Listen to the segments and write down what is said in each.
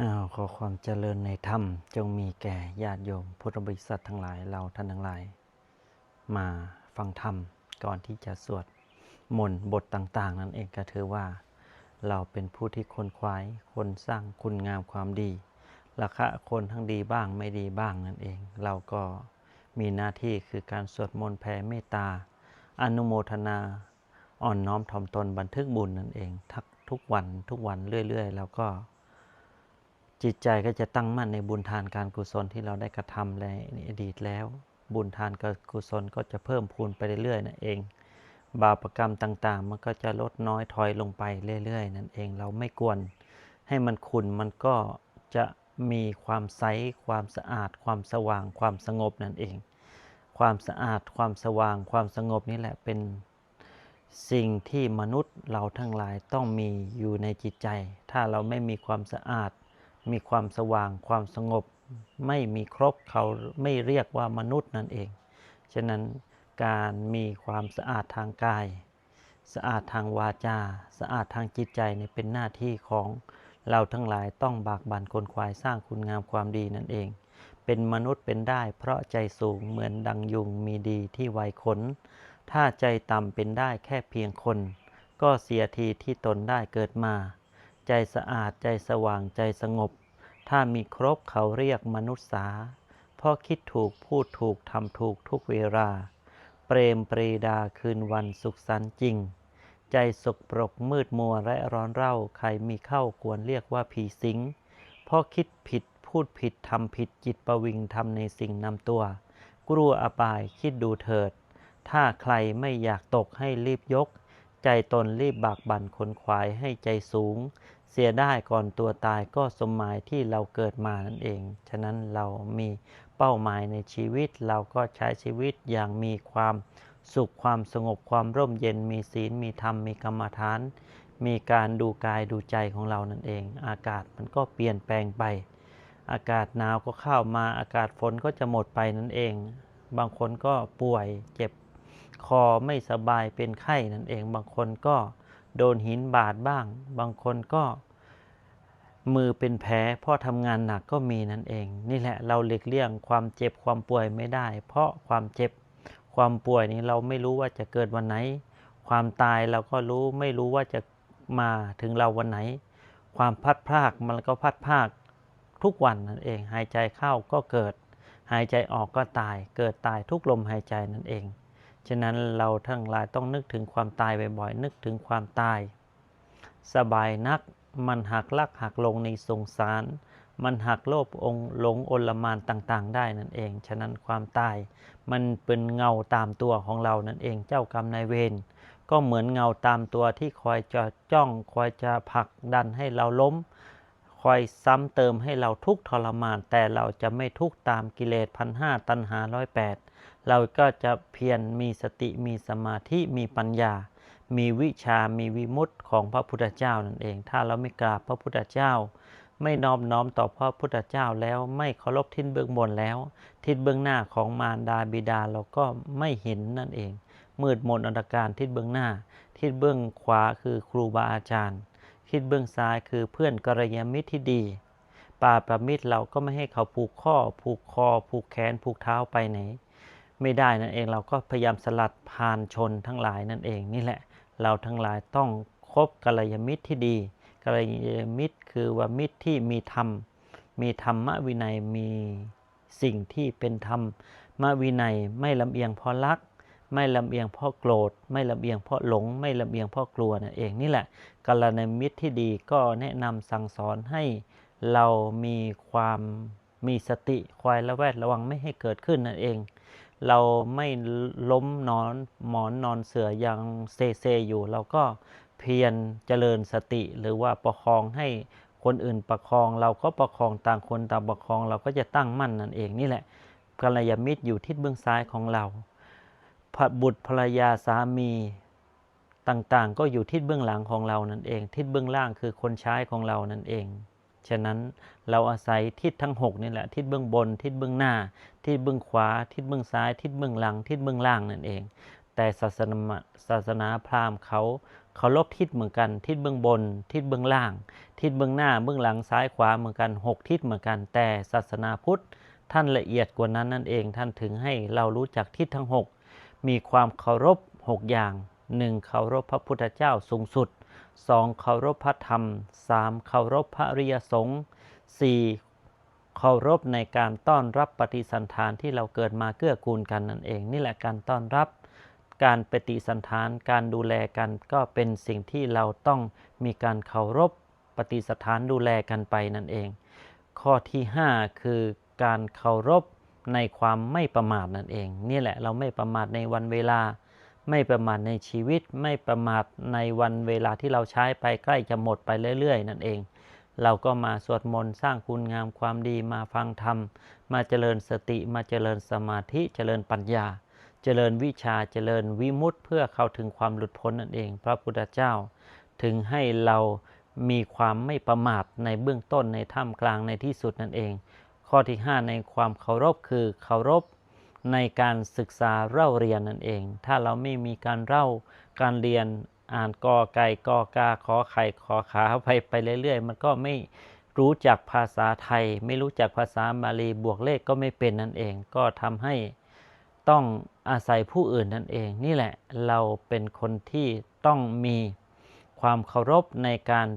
อ้าวขอความเจริญในธรรม จงมีแก่ญาติโยมพุทธบริษัททั้งหลายเราท่านทั้งหลาย มาฟังธรรมก่อนที่จะสวดมนต์บทต่าง ๆ นั่นเองก็ถือว่า เราเป็นผู้ที่คนควายคนสร้างคุณงามความดีราคะคนทั้งดีบ้างไม่ดีบ้างนั่นเอง เราก็มีหน้าที่คือการสวดมนต์แผ่เมตตา อนุโมทนาอ่อนน้อมถ่อมตนบันทึกบุญนั่นเองทักทุกวันทุกวันเรื่อย ๆ แล้วก็ จิตใจก็จะตั้งมั่นในบุญทานการกุศลที่เราได้กระทำในอดีตแล้ว บุญทานกับกุศลก็จะเพิ่มพูนไปเรื่อยๆนั่นเอง บาปกรรมต่างๆ มันก็จะลดน้อยถอยลงไปเรื่อยๆ นั่นเองเราไม่กวนให้มันขุนมันก็จะมีความใสความสะอาด ความสว่าง ความสงบนั่นเอง ความสะอาด ความสว่าง ความสงบนี่แหละเป็นสิ่งที่มนุษย์เราทั้งหลายต้องมีอยู่ในจิตใจ ถ้าเราไม่มีความสะอาด มีความสว่างความสงบ ไม่มีครบเขาไม่เรียกว่ามนุษย์นั่นเอง ฉะนั้นการมีความสะอาดทางกาย สะอาดทางวาจา สะอาดทางจิตใจเนี่ยเป็นหน้าที่ของเราทั้งหลายต้องบากบั่นคนควายสร้างคุณงามความดีนั่นเอง เป็นมนุษย์เป็นได้เพราะใจสูงเหมือนดังยุงมีดีที่ไวขน ถ้าใจต่ำเป็นได้แค่เพียงคน ก็เสียทีที่ตนได้เกิดมา ใจสะอาดใจสว่างใจสงบ ถ้ามีครบเขาเรียกมนุษย์สาเพราะคิดถูกพูดถูกทำถูกทุกเวลา เปรมปรีดาคืนวันสุขสันต์จริง ใจสกปรกมืดมัวและร้อนเร่าใครมีเข้าควรเรียกว่าผีสิงเพราะคิดผิดพูดผิดทำผิดจิตประวิงทำในสิ่งนำตัว กลัวอบายคิดดูเถิด ถ้าใครไม่อยากตกให้รีบยก ใจตนรีบบากบั่นขนขวายให้ใจสูง เสียได้ก่อนตัวตายก็สมหมายที่เราเกิดมานั่นเอง ฉะนั้นเรามีเป้าหมายในชีวิตเราก็ใช้ชีวิตอย่างมีความสุขความสงบความร่มเย็นมีศีลมีธรรมมีกรรมฐาน มีการดูกายดูใจของเรานั่นเอง อากาศมันก็เปลี่ยนแปลงไป อากาศหนาวก็เข้ามาอากาศฝนก็จะหมดไปนั่นเอง บางคนก็ป่วยเจ็บคอไม่สบายเป็นไข้นั่นเอง บางคนก็ โดนหินบาดบ้าง บางคนก็มือเป็นแผลเพราะทำงานหนักก็มีนั่นเอง นี่แหละเราหลีกเลี่ยงความเจ็บความป่วยไม่ได้ เพราะความเจ็บความป่วยนี้เราไม่รู้ว่าจะเกิดวันไหน ความตายเราก็รู้ไม่รู้ว่าจะมาถึงเราวันไหน ความพัดพากมันก็พัดพากทุกวันนั่นเอง หายใจเข้าก็เกิด หายใจออกก็ตาย เกิดตายทุกลมหายใจนั่นเอง ฉะนั้นเราทั้งหลายต้องนึกถึงความตายบ่อยๆนึกถึงความตาย สบายนักมันหักลักหักลงในสงสาร มันหักโลภองค์หลงโอลหมานต่างๆ ได้นั่นเอง ฉะนั้นความตาย มันเป็นเงาตามตัวของเรานั่นเองเจ้ากรรมนายเวรก็เหมือนเงาตามตัวที่คอยจะจ้อง คอยจะผลักดันให้เราล้ม คอยซ้ำเติมให้เราทุกทรมาน แต่เราจะไม่ทุกตามกิเลสพันห้าตัณหาร้อยแปด เราก็จะเพียรมีสติมีสมาธิมีปัญญา มีวิชามีวิมุตติของพระพุทธเจ้านั่นเอง ถ้าเราไม่กราบพระพุทธเจ้า ไม่น้อบน้อมต่อพระพุทธเจ้าแล้วไม่เคารพทิศเบื้องบนแล้ว ทิศเบื้องหน้าของมารดาบิดาเราก็ไม่เห็นนั่นเอง มืดมนอันตรการทิศเบื้องหน้า ทิศเบื้องขวาคือครูบาอาจารย์ ทิศเบื้องซ้ายคือเพื่อนกัลยามิตรที่ดีป่าประมิตรเราก็ไม่ให้เขาผูกข้อ ผูกคอ ผูกแขนผูกเท้าไปไหน ไม่ได้นั่นเอง เราก็พยายามสลัดพานชนทั้งหลายนั่นเองนี่แหละ เราทั้งหลายต้องคบกัลยาณมิตรที่ดีกัลยาณมิตรคือว่ามิตรที่มีธรรม มีธรรมวินัยมีสิ่งที่เป็นธรรมมวินัยไม่ลำเอียงเพราะรัก ไม่ลำเอียงเพราะโกรธ ไม่ลำเอียงเพราะหลง ไม่ลำเอียงเพราะกลัวนั่นเองนี่แหละกัลยาณมิตรที่ดีก็แนะนำสั่งสอนให้เรามีความมีสติคอยระแวดระวังไม่ให้เกิดขึ้นนั่นเอง เราไม่ล้มนอนหมอนนอนเสือยังเซเซอยู่ เราก็เพียรเจริญสติ หรือว่าประคองให้คนอื่นประคอง เราก็ประคองต่างคนต่างประคอง เราก็จะตั้งมั่นนั่นเองนี่แหละกัลยาณมิตรอยู่ทิศเบื้องซ้ายของเราบุตรภรรยาสามีต่างๆ ก็อยู่ทิศเบื้องหลังของเรานั่นเอง ทิศเบื้องล่างคือคนใช้ของเรานั่นเอง ฉะนั้นเราอาศัยทิศทั้ง 6 นี่แหละ ทิศเบื้องบน ทิศเบื้องหน้า ทิศเบื้องขวา ทิศเบื้องซ้าย ทิศเบื้องหลัง ทิศเบื้องล่างนั่นเอง แต่ศาสนาศาสนาพราหมณ์เขาเคารพทิศเหมือนกัน ทิศเบื้องบน ทิศเบื้องล่าง ทิศเบื้องหน้า เบื้องหลัง ซ้ายขวาเหมือนกันหกทิศเหมือนกัน แต่ศาสนาพุทธ ท่านละเอียดกว่านั้นนั่นเอง ท่านถึงให้เรารู้จักทิศทั้ง 6 มีความเคารพ 6 อย่าง 1. เคารพพระพุทธเจ้าสูงสุด 2. เคารพพระธรรม 3. เคารพพระริยสงฆ์ 4. เคารพในการต้อนรับปฏิสันทานที่เราเกิดมาเกื้อกูลกันนั่นเอง นี่แหละการต้อนรับ การปฏิสันทานการดูแลกันก็เป็นสิ่งที่เราต้องมีการเคารพปฏิสถานดูแลกันไปนั่นเอง ข้อที่ 5 คือการเคารพในความไม่ประมาทนั่นเอง นี่แหละเราไม่ประมาทในวันเวลา ไม่ประมาทในชีวิต ไม่ประมาทในวันเวลาที่เราใช้ไปใกล้จะหมดไปเรื่อย ๆ นั่นเอง เราก็มาสวดมนต์สร้างคุณงามความดีมาฟังธรรม มาเจริญสติมาเจริญสมาธิเจริญปัญญา เจริญวิชาเจริญวิมุตติเพื่อเข้าถึงความหลุดพ้นนั่นเอง พระพุทธเจ้า ถึงให้เรามีความไม่ประมาทในเบื้องต้นในท่ามกลางในที่สุดนั่นเอง ข้อที่ 5 ในความเคารพคือเคารพ ในการศึกษาเล่าเรียนนั่นเอง ถ้าเราไม่มีการเล่าการเรียนอ่านกอไก่กอกาขอไข่ขอขาไปไปเรื่อย ๆ มันก็ไม่รู้จักภาษาไทย ไม่รู้จักภาษาบาลีบวกเลขก็ไม่เป็นนั่นเอง ก็ทำให้ต้องอาศัยผู้อื่นนั่นเอง นี่แหละเราเป็นคนที่ต้องมีความเคารพในการ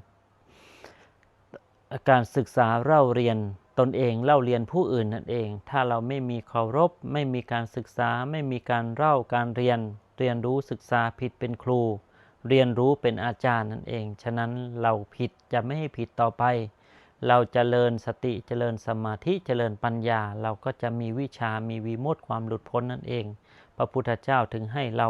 การศึกษาเล่าเรียน ตนเองเล่าเรียนผู้อื่นนั่นเอง ถ้าเราไม่มีเคารพ ไม่มีการศึกษา ไม่มีการเล่าการเรียน เรียนรู้ศึกษาผิดเป็นครู เรียนรู้เป็นอาจารย์นั่นเอง ฉะนั้นเราผิดจะไม่ให้ผิดต่อไป เราจเจริญสติเจริญสมาธิเจริญปัญญา เราก็จะมีวิชามีวิมุตติความหลุดพ้นนั่นเอง พระพุทธเจ้าถึงให้เรา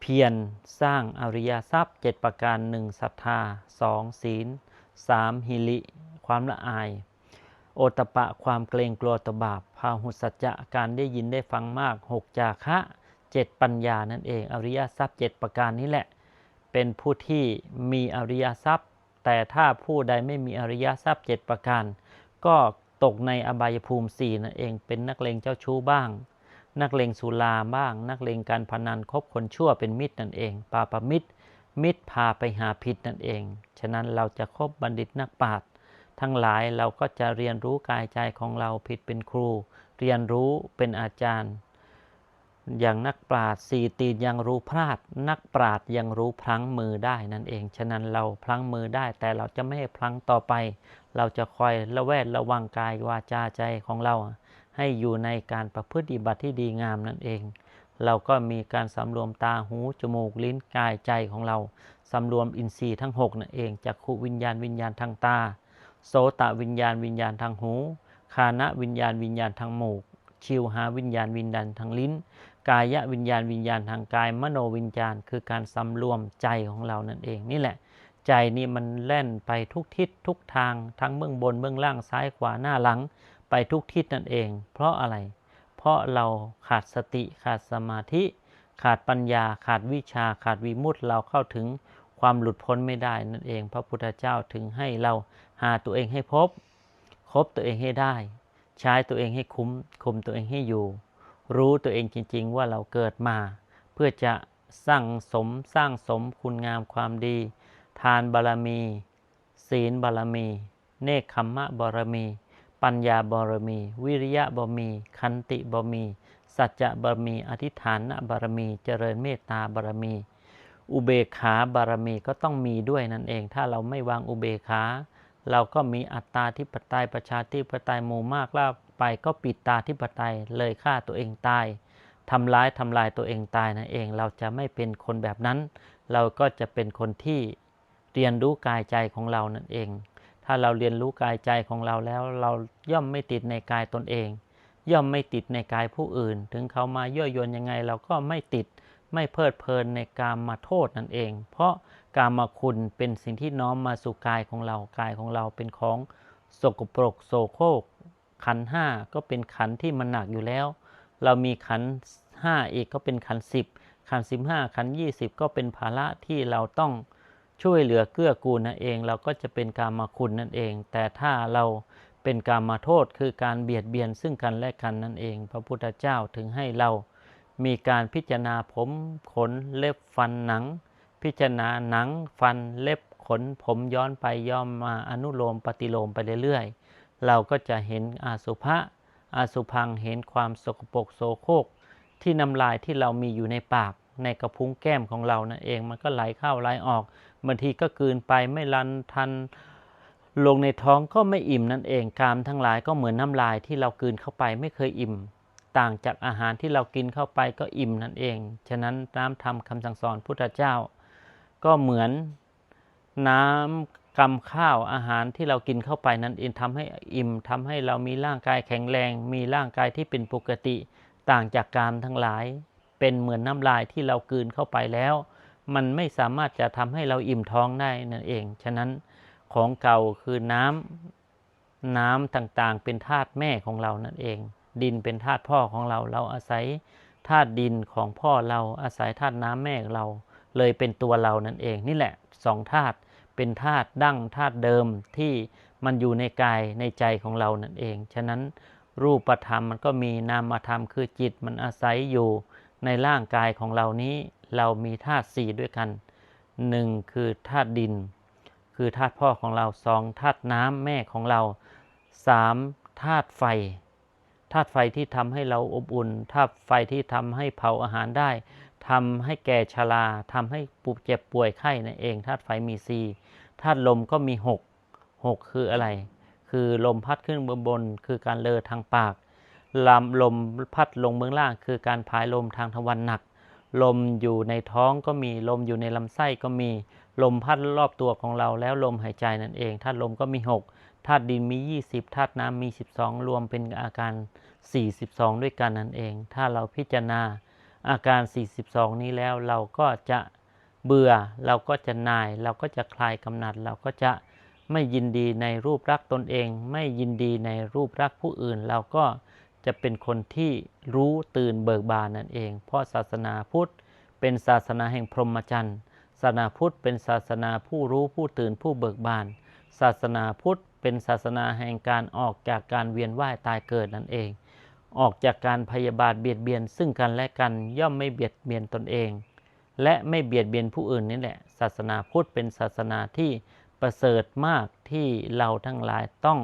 เพียรสร้างอริยทรัพย์ 7 ประการหนึ่งศรัทธา 2. ศีล 3. หิริ ความละอาย โอตปะความเกรงกลัวต่อบาปพาหุสัจจะการได้ยินได้ฟังมาก6จาคะ7ปัญญานั่นเอง อริยทรัพย์7ประการนี้แหละ เป็นผู้ที่มีอริยทรัพย์ แต่ถ้าผู้ใดไม่มีอริยทรัพย์7ประการ ก็ตกในอบายภูมิ4นั่นเอง เป็นนักเลงเจ้าชู้บ้าง นักเลงสุราบ้าง นักเลงการพนันคบคนชั่วเป็นมิตรนั่นเอง ปาปมิตร มิตรพาไปหาผิดนั่นเอง ฉะนั้นเราจะคบบัณฑิตนักปราชญ์ ทั้งหลายเราก็จะเรียนรู้กายใจของเราผิดเป็นครู เรียนรู้เป็นอาจารย์ อย่างนักปราชญ์สี่ตีนยังรู้พลาด นักปราชญ์ยังรู้พลั้งมือได้นั่นเอง ฉะนั้นเราพลั้งมือได้ แต่เราจะไม่พลั้งต่อไป เราจะคอยระแวดระวังกายวาจาใจของเรา ให้อยู่ในการประพฤติบัติที่ดีงามนั่นเอง เราก็มีการสำรวมตาหูจมูกลิ้นกายใจของเราสำรวมอินทรีย์ทั้ง6นั่นเองจากขูวิญญาณวิญญาณทางตา โสตวิญญาณวิญญาณทางหู คานะวิญญาณวิญญาณทางหมูก ชิวหาวิญญาณวิญญาณทางลิ้น กายะวิญญาณวิญญาณทางกาย มโนวิญญาณ คือการสำรวมใจของเรานั่นเองนี่แหละ ใจนี่มันแล่นไปทุกทิศทุกทางทั้งเบื้องบนเบื้องล่างซ้ายขวาหน้าหลัง ไปทุกทิศนั่นเอง เพราะอะไร เพราะเราขาดสติขาดสมาธิ ขาดปัญญาขาดวิชาขาดวิมุตติเราเข้าถึงความหลุดพ้นไม่ได้นั่นเอง พระพุทธเจ้าถึงให้เรา หาตัวเองให้พบ คบตัวเองให้ได้ ใช้ตัวเองให้คุ้มคุมตัวเองให้อยู่ รู้ตัวเองจริง ๆ ว่าเราเกิดมา เพื่อจะสร้างสมสร้างสมคุณงามความดี ทานบารมี ศีลบารมี เนคขมมะบารมี ปัญญาบารมี วิริยะบารมี คันติบารมี สัจจะบารมี อธิษฐานบารมี เจริญเมตตาบารมี อุเบกขาบารมีก็ต้องมีด้วยนั่นเอง ถ้าเราไม่วางอุเบกขา เราก็มีอัตตาที่ปไตยประชาธิปไตยหมู่มากแล้วไปก็ปิดตาที่ปไตยเลยฆ่าตัวเองตายทำร้ายทำลายตัวเองตายนั่นเอง เราจะไม่เป็นคนแบบนั้น เราก็จะเป็นคนที่เรียนรู้กายใจของเรานั่นเอง ถ้าเราเรียนรู้กายใจของเราแล้ว เราย่อมไม่ติดในกายตนเอง ย่อมไม่ติดในกายผู้อื่น ถึงเขามาย่อยยนยังไง เราก็ไม่ติดไม่เพลิดเพลินในการมาโทษนั่นเอง เพราะ กามาคุณเป็นสิ่งที่น้อมมาสู่กายของเรา กายของเราเป็นของสกปรกโสโครกขันห้าก็เป็นขันที่มันหนักอยู่แล้ว เรามีขันห้าอีกก็เป็นขันสิบขันสิบห้าขันยี่สิบก็เป็นภาระที่เราต้องช่วยเหลือเกื้อกูลนั่นเอง เราก็จะเป็นกามาคุณนั่นเอง แต่ถ้าเราเป็นกามาโทษคือการเบียดเบียนซึ่งกันและกันนั่นเอง พระพุทธเจ้าถึงให้เรามีการพิจารณาผมขนเล็บฟันหนัง พิจารณาหนังฟันเล็บขนผมย้อนไปย้อนมาอนุโลมปฏิโลมไปเรื่อยๆ เราก็จะเห็นอาสุภะอาสุพังเห็นความสกปรกโสโครกที่น้ำลายที่เรามีอยู่ในปาก ในกระพุ้งแก้มของเรานั่นเองมันก็ไหลเข้าไหลออกบางทีก็กลืนไปไม่รันทันลงในท้องก็ไม่อิ่มนั่นเองกามทั้งหลายก็เหมือนน้ำลายที่เรากลืนเข้าไปไม่เคยอิ่ม ต่างจากอาหารที่เรากินเข้าไปก็อิ่มนั่นเอง ฉะนั้นน้ำธรรมคำสั่งสอนพุทธเจ้า ก็เหมือนน้ำกำข้าวอาหารที่เรากินเข้าไปนั้นเองทำให้อิ่มทำให้เรามีร่างกายแข็งแรง มีร่างกายที่เป็นปกติต่างจากกามทั้งหลาย เป็นเหมือนน้ำลายที่เรากืนเข้าไปแล้ว มันไม่สามารถจะทำให้เราอิ่มท้องได้นั่นเอง ฉะนั้นของเก่าคือน้ำน้ำต่างๆ เป็นธาตุแม่ของเรานั่นเอง ดินเป็นธาตุพ่อของเราเราอาศัยธาตุดินของพ่อเราอาศัยธาตุน้ำแม่เรา เลยเป็นตัวเรานั่นเอง นี่แหละสองธาตุเป็นธาตุดั้งธาตุเดิมที่มันอยู่ในกายในใจของเรานั่นเอง ฉะนั้นรูปธรรมมันก็มีนามธรรมคือจิตมันอาศัยอยู่ในร่างกายของเรานี้ เรามีธาตุสี่ด้วยกันหนึ่งคือธาตุดิน คือธาตุพ่อของเราสองธาตุน้ำแม่ของเราสามธาตุไฟธาตุไฟที่ทำให้เราอบอุ่นธาตุไฟที่ทำให้เผาอาหารได้ ทำให้แก่ชราทำให้ปุบเจ็บป่วยไข้นั่นเองธาตุไฟมีสี่ธาตุลมก็มีหกหกคืออะไร คือลมพัดขึ้นบนบน คือการเลอทางปากลำลมพัดลงเบื้องล่าง คือการพายลมทางทวารหนัก ลมอยู่ในท้องก็มีลมอยู่ในลำไส้ก็มีลมพัดรอบตัวของเราแล้วลมหายใจนั่นเองธาตุลมก็มี 6ธาตุดินมี 20ธาตุน้ำมี 12 รวมเป็นอาการ 42 ด้วยกันนั่นเอง ถ้าเราพิจารณา อาการ 42 นี้แล้วเราก็จะเบื่อเราก็จะนาย เราก็จะคลายกำหนัด เราก็จะไม่ยินดีในรูปรักตนเอง ไม่ยินดีในรูปรักผู้อื่น เราก็จะเป็นคนที่รู้ตื่นเบิกบานนั่นเอง เพราะศาสนาพุทธเป็นศาสนาแห่งพรหมจรรย์ศาสนาพุทธเป็นศาสนาผู้รู้ผู้ตื่นผู้เบิกบาน ศาสนาพุทธเป็นศาสนาแห่งการออกจากการเวียนว่ายตายเกิดนั่นเอง ออกจากการพยาบาทเบียดเบียนซึ่งกันและกันย่อมไม่เบียดเบียนตนเอง และไม่เบียดเบียนผู้อื่นนี่แหละ ศาสนาพุทธเป็นศาสนาที่ประเสริฐมากที่เราทั้งหลายต้อง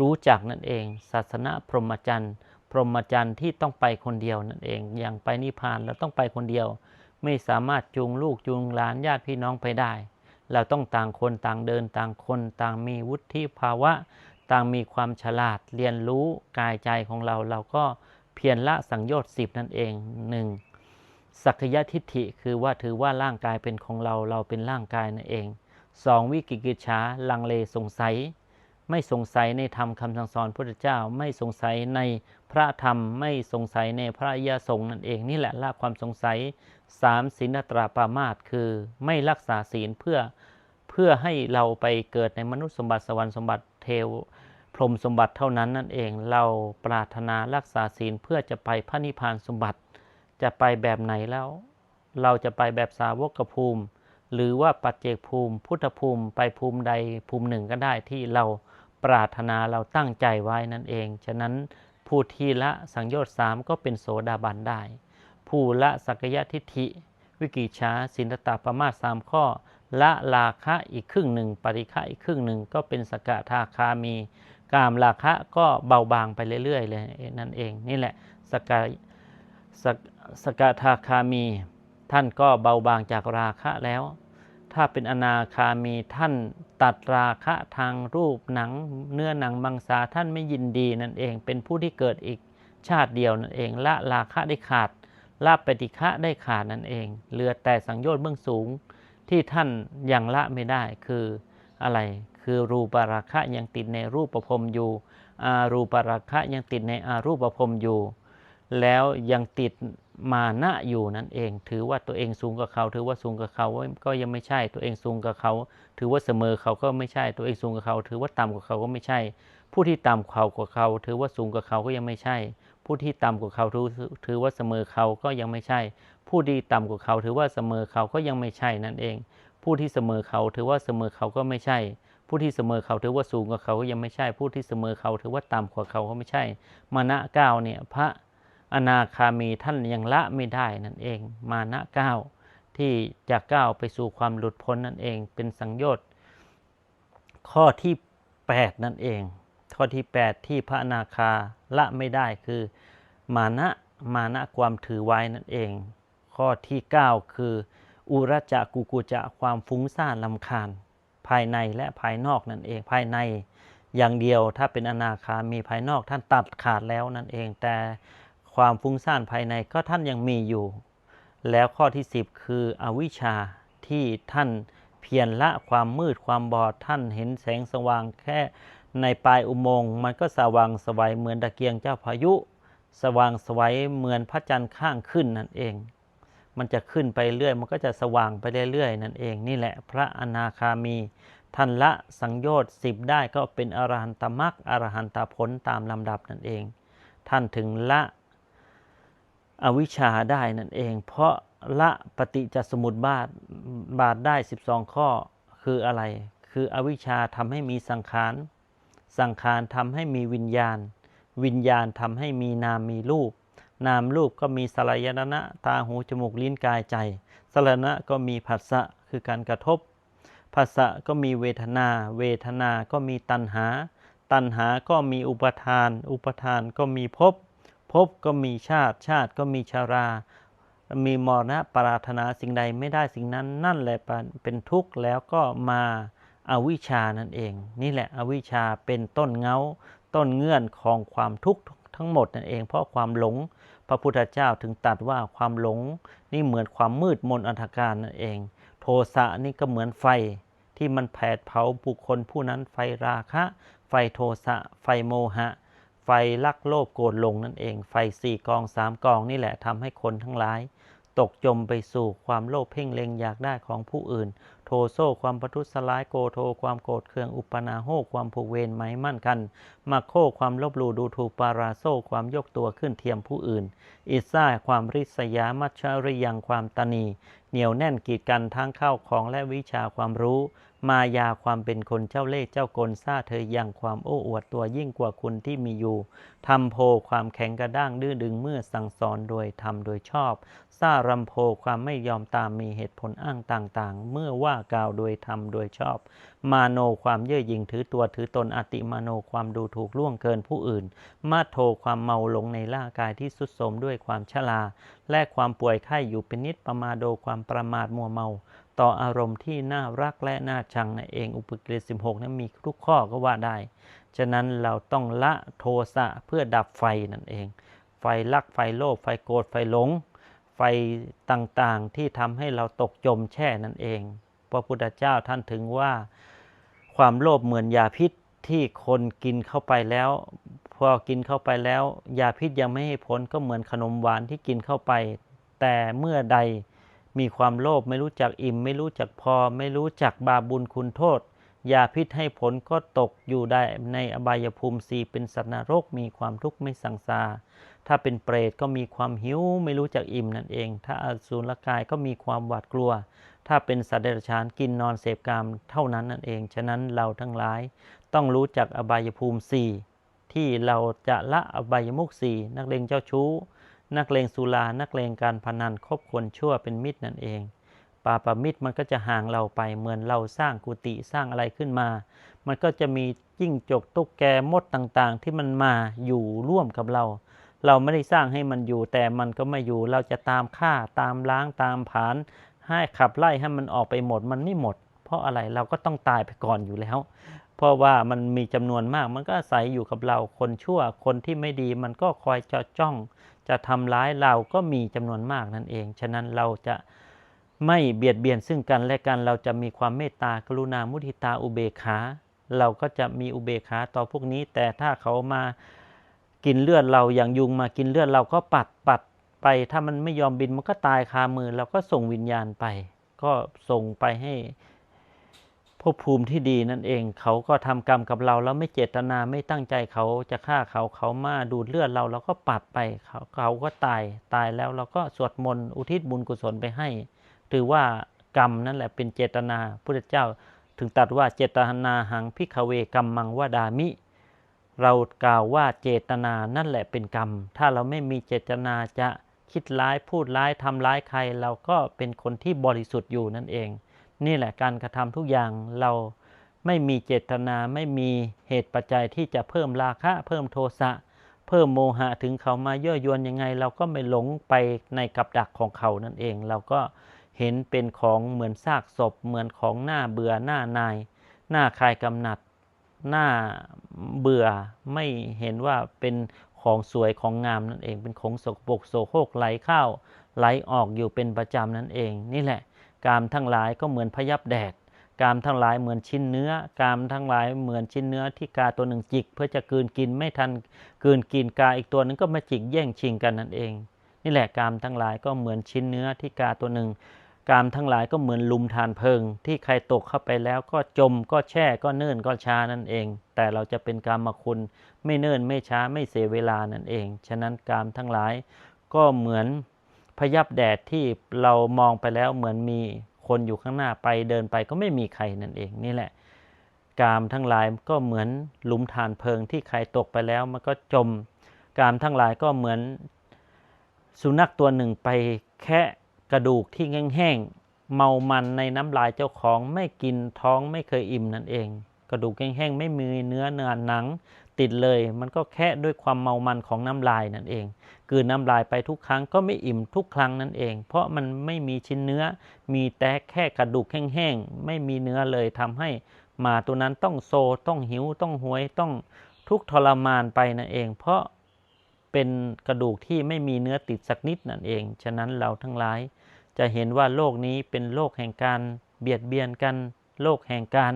รู้จักนั่นเอง ศาสนาพรหมจรรย์ พรหมจรรย์ที่ต้องไปคนเดียวนั่นเอง อย่างไปนิพพานเราต้องไปคนเดียว ไม่สามารถจูงลูกจูงหลานญาติพี่น้องไปได้ เราต้องต่างคนต่างเดินต่างคนต่างมีวุฒิภาวะ ต่างมีความฉลาดเรียนรู้กายใจของเรา เราก็เพียรละสังโยชน์สิบนั่นเองหนึ่งสักยะทิฏฐิคือว่าถือว่าร่างกายเป็นของเราเราเป็นร่างกายนั่นเองสองวิกิกิจฉาลังเลสงสัย ไม่สงสัยในธรรมคำสั่งสอนพระเจ้า ไม่สงสัยในพระธรรมไม่สงสัยในพระยาสงนั่นเองนี่แหละละความสงสัยสามศีลตราปามาตคือไม่รักษาศีลเพื่อเพื่อให้เราไปเกิดในมนุษย์สมบัติสวรรค์สมบัติเทว พรมสมบัติเท่านั้นนั่นเอง เราปรารถนารักษาศีลเพื่อจะไปพระนิพพานสมบัติ จะไปแบบไหนแล้ว เราจะไปแบบสาวกภูมิ หรือว่าปัจเจกภูมิ พุทธภูมิไปภูมิใดภูมิหนึ่งก็ได้ที่เราปรารถนาเราตั้งใจไว้นั่นเอง ฉะนั้นผู้ที่ละสังโยชน์สามก็เป็นโสดาบันได้ ผู้ละสักยะทิฏฐิ วิกิชาสินตาประมาทสามข้อ ละราคะอีกครึ่งหนึ่ง ปริฆะอีกครึ่งหนึ่งก็เป็นสกทาคามี กามราคะก็เบาบางไปเรื่อยๆเลยนั่นเอง นี่แหละสกสกสกทาคามี ท่านก็เบาบางจากราคะแล้ว ถ้าเป็นอนาคามีท่านตัดราคะทางรูปหนัง เนื้อหนังมังสาท่านไม่ยินดีนั่นเอง เป็นผู้ที่เกิดอีกชาติเดียวนั่นเองละราคะได้ขาดละปฏิฆะได้ขาดนั่นเอง เหลือแต่สังโยชน์เบื้องสูงที่ท่านยังละไม่ได้คืออะไร คือรูปราคะยังติดในรูปประพรมอยู่อารูปราคะยังติดในอารูปประพรมอยู่ แล้วยังติดมานะอยู่นั่นเอง ถือว่าตัวเองสูงกว่าเขา ถือว่าสูงกว่าเขาก็ยังไม่ใช่ ตัวเองสูงกว่าเขา ถือว่าเสมอเขาก็ไม่ใช่ ตัวเองสูงกว่าเขา ถือว่าต่ำกว่าเขาก็ไม่ใช่ ผู้ที่ต่ำเขากว่าเขา ถือว่าสูงกว่าเขาก็ยังไม่ใช่ ผู้ที่ต่ำกว่าเขาถือว่าเสมอเขาก็ยังไม่ใช่ ผู้ที่ต่ำกว่าเขา ถือว่าเสมอเขาก็ยังไม่ใช่นั่นเอง ผู้ที่เสมอเขาถือว่าเสมอเขาก็ไม่ใช่ ผู้ที่เสมอเขาถือว่าสูงกว่าเขาก็ยังไม่ใช่ ผู้ที่เสมอเขาถือว่าต่ำกว่าเขาก็ไม่ใช่มานะเก้าเนี่ยพระอนาคามีท่านยังละไม่ได้นั่นเอง มานะเก้าที่จะก้าวไปสู่ความหลุดพ้นนั่นเอง เป็นสังโยชน์ข้อที่ 8 นั่นเอง ข้อที่ 8 ที่พระอนาคาละไม่ได้คือ มานะมานะความถือไว้นั่นเอง ข้อที่ 9 คือ อุรจะกุกุจะความฟุ้งซ่านลำคาญ ภายในและภายนอกนั่นเองภายในอย่างเดียวถ้าเป็นอนาคามีภายนอกท่านตัดขาดแล้วนั่นเอง แต่ความฟุ้งซ่านภายในก็ท่านยังมีอยู่ แล้วข้อที่ 10 คืออวิชชาที่ท่านเพียรละความมืดความบอดท่านเห็นแสงสว่างแค่ในปลายอุโมงค์มันก็สว่างสวัยเหมือนตะเกียงเจ้าพายุ สว่างสวัยเหมือนพระจันทร์ข้างขึ้นนั่นเอง มันจะขึ้นไปเรื่อย มันก็จะสว่างไปเรื่อยๆนั่นเอง นี่แหละพระอนาคามีท่านละสังโยชน์สิบได้ก็เป็นอรหันตมรรคอรหันตผลตามลำดับนั่นเอง ท่านถึงละอวิชชาได้นั่นเอง เพราะละปฏิจจสมุติบาทบาทได้ 12 ข้อคืออะไร คืออวิชชาทำให้มีสังขาร สังขารทำให้มีวิญญาณ วิญญาณทำให้มีนามมีรูป นามรูปก็มีสลายนะตาหูจมูกลิ้นกายใจ สลายนะก็มีผัสสะคือการกระทบผัสสะก็มีเวทนา เวทนาก็มีตัณหา ตัณหาก็มีอุปทาน อุปทานก็มีภพภพก็มีชาติ ชาติก็มีชารา มีมรณะปรารถนาสิ่งใดไม่ได้สิ่งนั้น นั่นแหละเป็นทุกข์แล้วก็มาอาวิชานั่นเอง นี่แหละอวิชชาเป็นต้นเงา ต้นเงื่อนของความทุกข์ ทั้งหมดนั่นเอง เพราะความหลงพระพุทธเจ้าถึงตัดว่าความหลงนี่เหมือนความมืดมนอันธการนั่นเอง โทสะนี่ก็เหมือนไฟที่มันแผดเผาบุคคลผู้นั้นไฟราคะ ไฟโทสะ ไฟโมหะ ไฟลักโลภโกรธลงนั่นเอง ไฟสี่กองสามกองนี่แหละทำให้คนทั้งหลาย ตกจมไปสู่ความโลภเพ่งเล็งอยากได้ของผู้อื่น โทโซความประทุษร้ายโกโทความโกรธเคืองอุปนาโหความผูกเวรไหมมั่นกันมาโคความลบหลู่ดูถูกปาราโซความยกตัวขึ้นเทียมผู้อื่น อิซ่าความริษยามัชชริยังความตนี เหนียวแน่นกีดกันทั้งเข้าของและวิชาความรู้ มายาความเป็นคนเจ้าเล่ห์เจ้ากลซ่าเธอยังความโอ้อวดตัวยิ่งกว่าคุณที่มีอยู่ทำโพความแข็งกระด้างดื้อดึงเมื่อสั่งสอนโดยทำโดยชอบ ซ่ารำโพความไม่ยอมตามมีเหตุผลอ้างต่างๆ เมื่อว่ากล่าวโดยทำโดยชอบ มาโนความเย่อหยิ่งถือตัวถือตนอติมาโนความดูถูกล่วงเกินผู้อื่น มาโทความเมาหลงในร่างกายที่สุดโทมด้วยความชราและความป่วยไข้อยู่เป็นนิดประมาโดความประมาทมัวเมา ต่ออารมณ์ที่น่ารักและน่าชังนั่นเองอุปกิเลส16 นั้นมีทุกข้อก็ว่าได้ ฉะนั้นเราต้องละโทสะเพื่อดับไฟนั่นเอง ไฟลักไฟโลภไฟโกรธไฟหลง ไฟต่างๆที่ทำให้เราตกจมแช่นั่นเอง พระพุทธเจ้าท่านถึงว่าความโลภเหมือนยาพิษที่คนกินเข้าไปแล้ว พอกินเข้าไปแล้ว ยาพิษยังไม่ให้ผลก็เหมือนขนมหวานที่กินเข้าไป แต่เมื่อใดมีความโลภไม่รู้จักอิ่ม ไม่รู้จักพอ ไม่รู้จักบาบุญคุณโทษยาพิษให้ผลก็ตกอยู่ได้ในอบายภูมิสีเป็นสัตว์นรกมีความทุกข์ไม่สังสา ถ้าเป็นเปรตก็มีความหิวไม่รู้จักอิ่มนั่นเอง ถ้าอสูรกายก็มีความหวาดกลัว ถ้าเป็นสัตว์เดรัจฉานกินนอนเสพกามเท่านั้นนั่นเอง ฉะนั้นเราทั้งหลายต้องรู้จักอบายภูมิสี่ที่เราจะละอบายมุขสี่นักเลงเจ้าชู้ นักเลงสุรา นักเลงการพนันคบคนชั่วเป็นมิตรนั่นเองปาปามิตรมันก็จะห่างเราไปเหมือนเราสร้างกุฏิสร้างอะไรขึ้นมา มันก็จะมีจิ้งจกตุ๊กแกมดต่างๆ ที่มันมาอยู่ร่วมกับเรา เราไม่ได้สร้างให้มันอยู่แต่มันก็ไม่อยู่ เราจะตามฆ่าตามล้างตามผาน ให้ขับไล่ให้มันออกไปหมดมันไม่หมด เพราะอะไรเราก็ต้องตายไปก่อนอยู่แล้ว เพราะว่ามันมีจำนวนมากมันก็อาศัยอยู่กับเราคนชั่วคนที่ไม่ดีมันก็คอยจะจ้อง จะทำร้ายเราก็มีจำนวนมากนั่นเอง ฉะนั้นเราจะไม่เบียดเบียนซึ่งกันและกันเราจะมีความเมตตากรุณามุทิตาอุเบกขา เราก็จะมีอุเบกขาต่อพวกนี้ แต่ถ้าเขามา กินเลือดเราอย่างยุงมากินเลือดเราก็ปัดปัดไป ถ้ามันไม่ยอมบินมันก็ตายคามือเราก็ส่งวิญญาณไป ก็ส่งไปให้ภพภูมิที่ดีนั่นเอง เขาก็ทำกรรมกับเราแล้วไม่เจตนาไม่ตั้งใจเขาจะฆ่าเขาเขามาดูดเลือดเราเราก็ปัดไปเขาเขาก็ตายตายแล้วเราก็สวดมนต์อุทิศบุญกุศลไปให้ ถือว่ากรรมนั่นแหละเป็นเจตนาพุทธเจ้าถึงตัดว่าเจตนาหังพิกเวกรรมมังวดามิ เรากล่าวว่าเจตนานั่นแหละเป็นกรรม ถ้าเราไม่มีเจตนาจะคิดร้ายพูดร้ายทำร้ายใคร เราก็เป็นคนที่บริสุทธิ์อยู่นั่นเอง นี่แหละการกระทำทุกอย่างเราไม่มีเจตนาไม่มีเหตุปัจจัยที่จะเพิ่มราคะ เพิ่มโทสะ เพิ่มโมหะถึงเขามาย่อยวนยังไง เราก็ไม่หลงไปในกับดักของเขานั่นเอง เราก็เห็นเป็นของเหมือนซากศพ เหมือนของหน้าเบื่อหน้านาย หน้าคลายกำหนัด หน้าเบื่อไม่เห็นว่าเป็นของสวยของงามนั่นเอง เป็นของสกปรกโสโครกไหลเข้าไหลออกอยู่เป็นประจำนั่นเอง นี่แหละ กามทั้งหลายก็เหมือนพยับแดด กามทั้งหลายเหมือนชิ้นเนื้อ กามทั้งหลายเหมือนชิ้นเนื้อที่กาตัวหนึ่งจิก เพื่อจะกืนกินไม่ทันกืนกินกาอีกตัวหนึงก็มาจิกแย่งชิงกันนั่นเอง นี่แหละกามทั้งหลายก็เหมือนชิ้นเนื้อที่กาตัวหนึ่ง กามทั้งหลายก็เหมือนลุมทานเพลิง ที่ใครตกเข้าไปแล้วก็จมก็แช่ก็เนิ่นก็ช้านั่นเอง แต่เราจะเป็นกามมาคุณไม่เนิ่นไม่ช้าไม่เสียเวลานั่นเอง ฉะนั้นกามทั้งหลาย ก็เหมือนพยับแดดที่เรามองไปแล้วเหมือนมีคนอยู่ข้างหน้าไปเดินไปก็ไม่มีใครนั่นเองนี่แหละ กามทั้งหลายก็เหมือนลุมฐานเพลิง ที่ใครตกไปแล้วมันก็จม กามทั้งหลายก็เหมือนสุนัขตัวหนึ่งไปแคะ กระดูกที่แห้งๆเมามันในน้ำลายเจ้าของไม่กินท้องไม่เคยอิ่มนั่นเอง กระดูกแห้งๆไม่มีเนื้อเนื้อหนัง ติดเลย มันก็แค่ด้วยความเมามันของน้ำลายนั่นเองคือน้ำลายไปทุกครั้งก็ไม่อิ่มทุกครั้งนั่นเอง เพราะมันไม่มีชิ้นเนื้อ มีแต่แค่กระดูกแห้งๆไม่มีเนื้อเลยทำให้หมาตัวนั้นต้องโซต้องหิวต้องหวยต้องทุกทรมานไปนั่นเอง เพราะเป็นกระดูกที่ไม่มีเนื้อติดสักนิดนั่นเอง ฉะนั้นเราทั้งหลาย จะเห็นว่าโลกนี้เป็นโลกแห่งการเบียดเบียนกัน โลกแห่งการ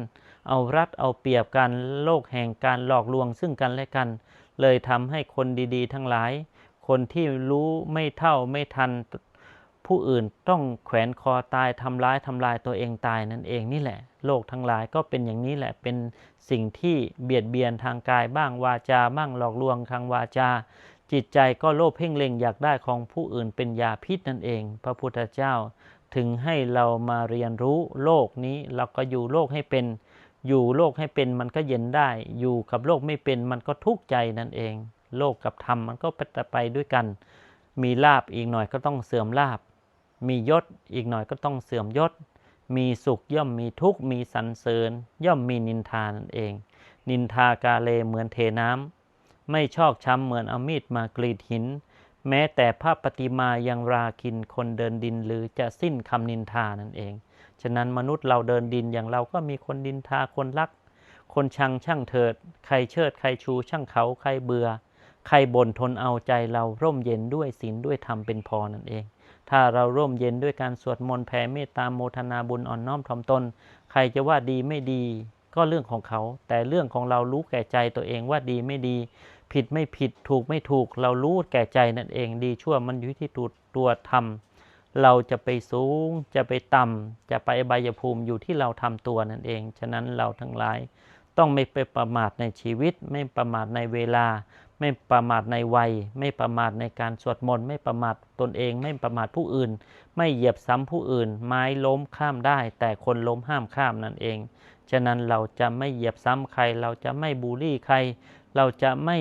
เอารัดเอาเปรียบกัน โลกแห่งการหลอกลวงซึ่งกันและกัน เลยทำให้คนดีๆ ทั้งหลาย คนที่รู้ไม่เท่าไม่ทัน ผู้อื่นต้องแขวนคอตายทำร้ายทำลายตัวเองตายนั่นเองนี่แหละ โลกทั้งหลายก็เป็นอย่างนี้แหละเป็นสิ่งที่เบียดเบียนทางกายบ้างวาจาบ้างหลอกลวงทางวาจา จิตใจก็โลภเพ่งเล็งอยากได้ของผู้อื่นเป็นยาพิษนั่นเอง พระพุทธเจ้าถึงให้เรามาเรียนรู้โลกนี้เราก็อยู่โลกให้เป็น อยู่โลกให้เป็นมันก็เย็นได้ อยู่กับโลกไม่เป็นมันก็ทุกข์ใจนั่นเอง โลกกับธรรมมันก็ไปด้วยกัน มีลาบอีกหน่อยก็ต้องเสื่อมลาบ มียศอีกหน่อยก็ต้องเสื่อมยศ มีสุขย่อมมีทุกข์มีสรรเสริญ ย่อมมีนินทานั่นเอง นินทากาเลเหมือนเทน้ำ ไม่ชอกช้ำเหมือนเอามีดมากรีดหิน แม้แต่ภาพปฏิมายังราคินคนเดินดินหรือจะสิ้นคำนินทานั่นเอง ฉะนั้นมนุษย์เราเดินดินอย่างเราก็มีคนดินทาคนรัก คนชังช่างเถิด ใครเชิดใครชูช่างเขาใครเบื่อ ใครบ่นทนเอาใจเราร่มเย็นด้วยศีลด้วยธรรมเป็นพอนั่นเองถ้าเราร่มเย็นด้วยการสวดมนต์แผ่เมตตาโมทนาบุญอ่อนน้อมถ่อมตน ใครจะว่าดีไม่ดีก็เรื่องของเขา แต่เรื่องของเรารู้แก่ใจตัวเองว่าดีไม่ดี ผิดไม่ผิดถูกไม่ถูก เรารู้แก่ใจนั่นเองดีชั่วมันอยู่ที่ตัวตัวทำเราจะไปสูง จะไปต่ำจะไปอบายภูมิอยู่ที่เราทำตัวนั่นเอง ฉะนั้นเราทั้งหลาย ต้องไม่ไปประมาทในชีวิต ไม่ประมาทในเวลา ไม่ประมาทในวัย ไม่ประมาทในการสวดมนต์ไม่ประมาทตนเอง ไม่ประมาทผู้อื่น ไม่เหยียบซ้ำผู้อื่น ไม้ล้มข้ามได้ แต่คนล้มห้ามข้ามนั่นเองฉะนั้นเราจะไม่เหยียบซ้ำใคร เราจะไม่บูลลี่ใคร เราจะไม่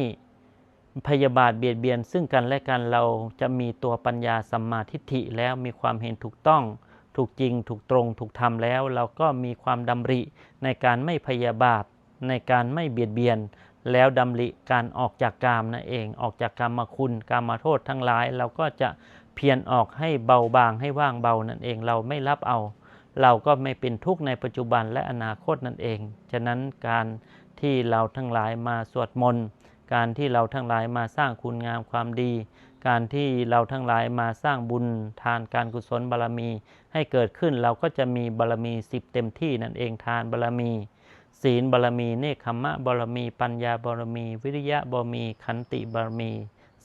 พยาบาทเบียดเบียน ซึ่งกันและกันเราจะมีตัวปัญญาสัมมาทิฏฐิแล้วมีความเห็นถูกต้องถูกจริงถูกตรงถูกทำแล้ว เราก็มีความดำริในการไม่พยาบาท ในการไม่เบียดเบียน แล้วดำริการออกจากกามนั่นเอง ออกจากกรรมคุณกรรมโทษทั้งหลาย เราก็จะเพียรออกให้เบาบางให้ว่างเบานั่นเองเราไม่รับเอา เราก็ไม่เป็นทุกข์ในปัจจุบันและอนาคตนั่นเอง ฉะนั้นการที่เราทั้งหลายมาสวดมนต์ การที่เราทั้งหลายมาสร้างคุณงามความดี การที่เราทั้งหลายมาสร้างบุญทานการกุศลบารมี ให้เกิดขึ้นเราก็จะมีบารมีสิบเต็มที่นั่นเองทานบารมี ศีลบารมี เนคขมะบารมี ปัญญาบารมี วิริยะบารมี ขันติบารมี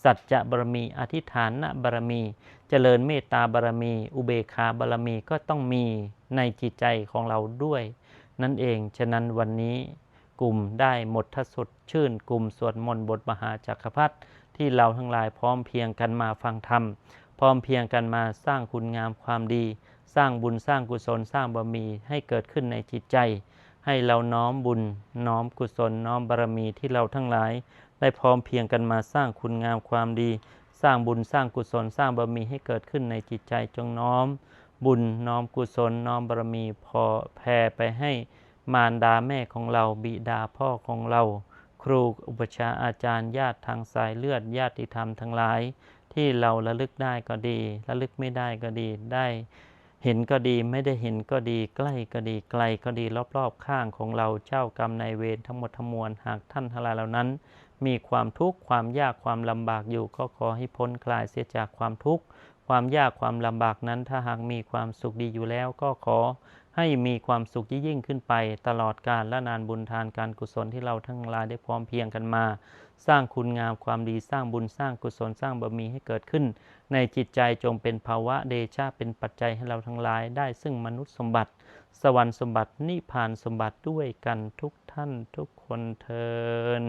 สัจจะบารมี อธิษฐานบารมี เจริญเมตตาบารมี อุเบกขาบารมีก็ต้องมีในจิตใจของเราด้วย นั่นเองฉะนั้นวันนี้ กลุ่มได้หมดทสดชื่น กลุ่มสวดมนต์บทมหาจักรพรรดิที่เราทั้งหลายพร้อมเพียงกันมาฟังธรรม พร้อมเพียงกันมาสร้างคุณงามความดี สร้างบุญสร้างกุศลสร้างบารมีให้เกิดขึ้นในจิตใจ ให้เราน้อมบุญ น้อมกุศลน้อมบารมีที่เราทั้งหลาย ได้พร้อมเพียงกันมาสร้างคุณงามความดี สร้างบุญสร้างกุศลสร้างบารมีให้เกิดขึ้นในจิตใจจงน้อม บุญน้อมกุศลน้อมบารมีพอแผ่ไปให้ มารดาแม่ของเราบิดาพ่อของเรา ครูอุปชฌาย์อาจารย์ญาติทางสายเลือดญาติธรรมทั้งหลาย ที่เราระลึกได้ก็ดี ระลึกไม่ได้ก็ดีได้เห็นก็ดีไม่ได้เห็นก็ดีใกล้ก็ดีไกลก็ดีรอบๆข้างของเราเจ้ากรรมนายเวรทั้งหมดทั้งมวลหากท่านทั้งหลายเหล่านั้น มีความทุกข์ความยากความลำบากอยู่ก็ขอให้พ้นคลายเสียจากความทุกข์ความยากความลำบากนั้นถ้าหากมีความสุขดีอยู่แล้วก็ขอ ให้มีความสุขยิ่งขึ้นไป ตลอดกาลและนานบุญทานการกุศลที่เราทั้งหลายได้พร้อมเพียงกันมา สร้างคุณงามความดีสร้างบุญสร้างกุศลสร้างบารมีให้เกิดขึ้น ในจิตใจจงเป็นภาวะเดชะเป็นปัจจัยให้เราทั้งหลายได้ซึ่งมนุษย์สมบัติ สวรรค์สมบัตินิพพานสมบัติด้วยกันทุกท่านทุกคนเทิน